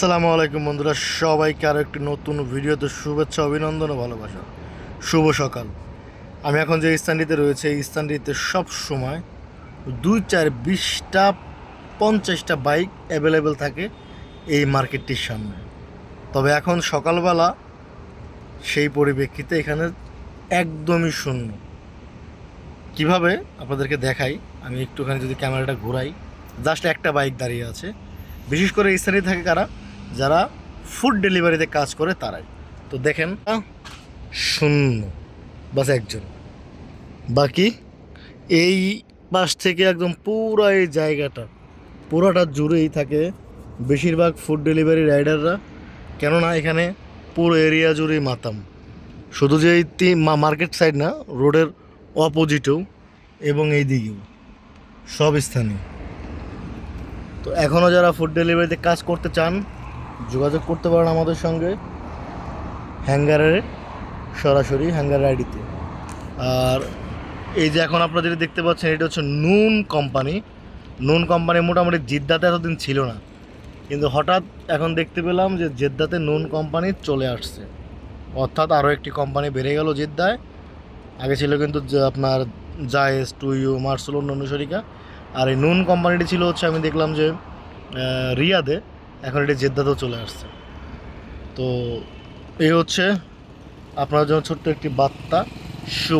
আসসালামু আলাইকুম বন্ধুরা, সবাইকে আরও একটি নতুন ভিডিওতে শুভেচ্ছা, অভিনন্দন ও ভালোবাসা। শুভ সকাল। আমি এখন যে স্থানটিতে রয়েছে, এই স্থানটিতে সব সময় দুই চার বিশটা, পঞ্চাশটা বাইক অ্যাভেলেবেল থাকে এই মার্কেটটির সামনে। তবে এখন সকালবেলা সেই পরিপ্রেক্ষিতে এখানে একদমই শূন্য। কীভাবে? আপনাদেরকে দেখাই। আমি একটুখানি যদি ক্যামেরাটা ঘোরাই, জাস্ট একটা বাইক দাঁড়িয়ে আছে। বিশেষ করে এই স্থানে থাকে কারা? যারা ফুড ডেলিভারিতে কাজ করে তারাই। তো দেখেন শূন্য। বাস একজন। বাকি এই পাশ থেকে একদম পুরো এই জায়গাটা, পুরোটা জুড়েই থাকে বেশিরভাগ ফুড ডেলিভারি রাইডাররা কেননা এখানে পুরো এরিয়া জুড়েই মাতাম। শুধু যে এই মার্কেট সাইড না রোডের অপোজিটেও এবং এই দিকেও। সব স্থানে তো এখনও যারা ফুড ডেলিভারিতে কাজ করতে চান যোগাযোগ করতে পারেন আমাদের সঙ্গে হ্যাঙ্গারের সরাসরি হ্যাঙ্গার আইডিতে। আর এই যে এখন আপনারা যেটা দেখতে পাচ্ছেন, এটা হচ্ছে নুন কোম্পানি। নুন কোম্পানি মোটামুটি জিদ্দাতে এতদিন ছিল না। কিন্তু হঠাৎ এখন দেখতে পেলাম যে জেদ্দাতে নুন কোম্পানি চলে আসছে। অর্থাৎ আরও একটি কোম্পানি বেড়ে গেল জেদ্দায়। আগে ছিল কিন্তু আপনার জায়েজ টুইউ মার্সেল অন্য অনুসরিকা আর এই নুন কোম্পানিটি ছিল হচ্ছে আমি দেখলাম যে রিয়াদে। এখন এটি জেদ্দাতেও চলে আসছে। তো এই হচ্ছে আপনার জন্য ছোট্ট একটি বার্তা।